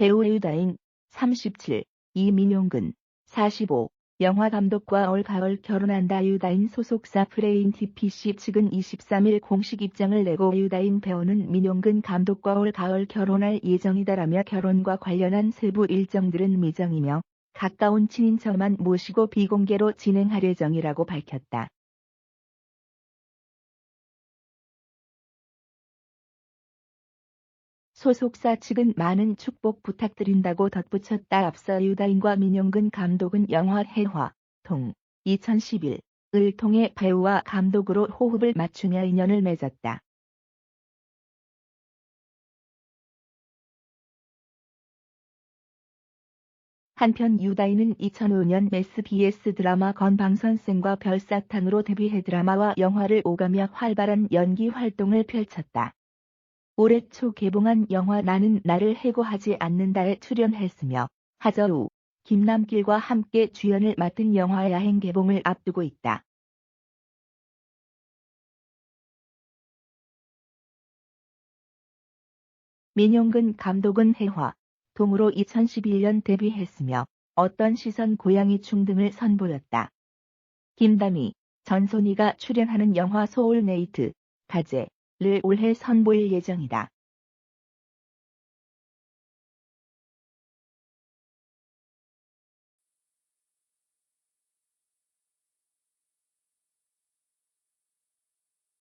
배우 유다인 37, 이민용근 45, 영화감독과 올가을 결혼한다 유다인 소속사 프레인 TPC 측은 23일 공식 입장을 내고 유다인 배우는 민용근 감독과 올가을 결혼할 예정이다라며 결혼과 관련한 세부 일정들은 미정이며 가까운 친인척만 모시고 비공개로 진행할 예정이라고 밝혔다. 소속사 측은 많은 축복 부탁드린다고 덧붙였다. 앞서 유다인과 민용근 감독은 영화 해화, 동, 2011을 통해 배우와 감독으로 호흡을 맞추며 인연을 맺었다. 한편 유다인은 2005년 SBS 드라마 건방선생과 별사탕으로 데뷔해 드라마와 영화를 오가며 활발한 연기 활동을 펼쳤다. 올해 초 개봉한 영화 나는 나를 해고하지 않는다에 출연했으며 하저우, 김남길과 함께 주연을 맡은 영화 야행 개봉을 앞두고 있다. 민용근 감독은 해화, 동으로 2011년 데뷔했으며 어떤 시선 고양이 충 등을 선보였다. 김다미, 전소니가 출연하는 영화 소울메이트, 가제 를 올해 선보일 예정이다.